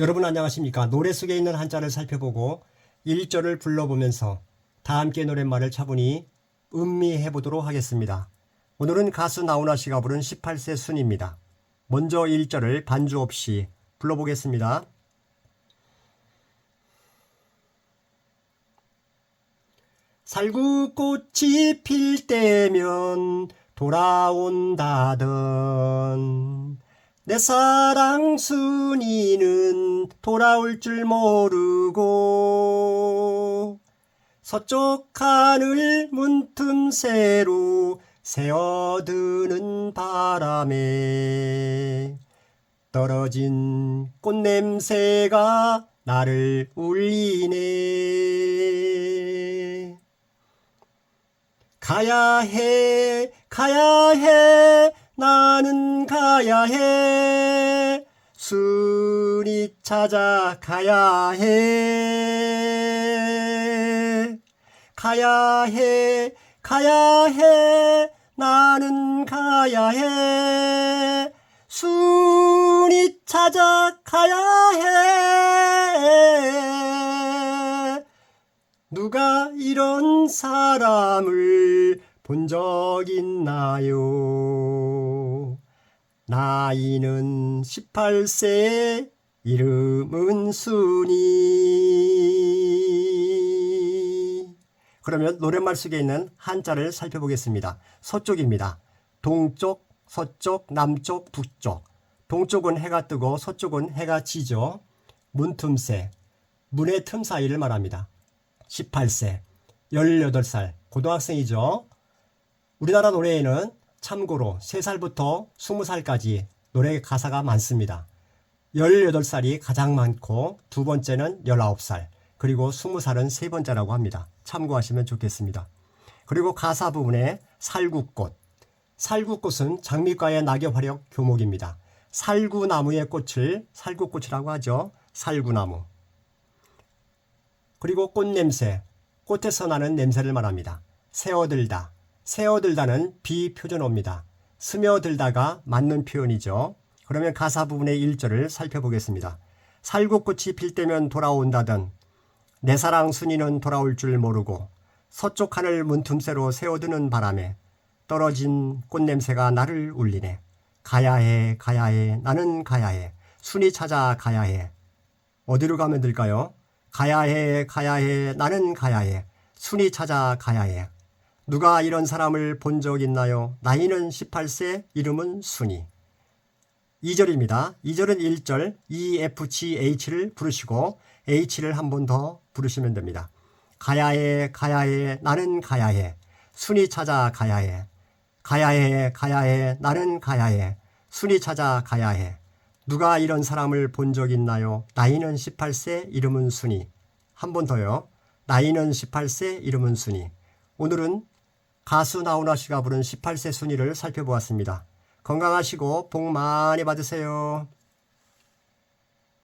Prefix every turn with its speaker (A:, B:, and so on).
A: 여러분 안녕하십니까? 노래 속에 있는 한자를 살펴보고 1절을 불러보면서 다 함께 노랫말을 차분히 음미해 보도록 하겠습니다. 오늘은 가수 나훈아 씨가 부른 18세 순입니다. 먼저 1절을 반주 없이 불러보겠습니다. 살구꽃이 필 때면 돌아온다던 내 사랑 순이는 돌아올 줄 모르고 서쪽 하늘 문틈새로 새어드는 바람에 떨어진 꽃냄새가 나를 울리네. 가야 해, 가야 해, 나는 가야 해. 순이 찾아 가야 해. 가야 해, 가야 해, 나는 가야 해. 순이 찾아 가야 해. 누가 이런 사람을 본 적 있나요? 나이는 18세, 이름은 순이. 그러면 노랫말 속에 있는 한자를 살펴보겠습니다. 서쪽입니다. 동쪽, 서쪽, 남쪽, 북쪽. 동쪽은 해가 뜨고 서쪽은 해가 지죠. 문틈새, 문의 틈 사이를 말합니다. 18세, 18살, 고등학생이죠. 우리나라 노래에는 참고로 3살부터 20살까지 노래 가사가 많습니다. 18살이 가장 많고 두 번째는 19살, 그리고 20살은 세 번째라고 합니다. 참고하시면 좋겠습니다. 그리고 가사 부분에 살구꽃. 살구꽃은 장미과의 낙엽 화력 교목입니다. 살구나무의 꽃을 살구꽃이라고 하죠. 살구나무. 그리고 꽃냄새, 꽃에서 나는 냄새를 말합니다. 새어들다, 새어들다는 비표준어입니다. 스며들다가 맞는 표현이죠. 그러면 가사 부분의 1절을 살펴보겠습니다. 살구꽃이 필 때면 돌아온다던 내 사랑 순이는 돌아올 줄 모르고 서쪽 하늘 문틈새로 새어드는 바람에 떨어진 꽃냄새가 나를 울리네. 가야 해, 가야 해, 나는 가야 해. 순이 찾아 가야 해. 어디로 가면 될까요? 가야 해, 가야 해, 나는 가야 해. 순이 찾아 가야 해. 누가 이런 사람을 본 적 있나요? 나이는 18세, 이름은 순이. 2절입니다. 2절은 1절 E, F, G, H를 부르시고 H를 한 번 더 부르시면 됩니다. 가야 해, 가야 해, 나는 가야 해. 순이 찾아 가야 해. 가야 해, 가야 해, 나는 가야 해. 순이 찾아 가야 해. 누가 이런 사람을 본 적 있나요? 나이는 18세, 이름은 순이. 한 번 더요. 나이는 18세, 이름은 순이. 오늘은 가수 나훈아 씨가 부른 18세 순이를 살펴보았습니다. 건강하시고 복 많이 받으세요.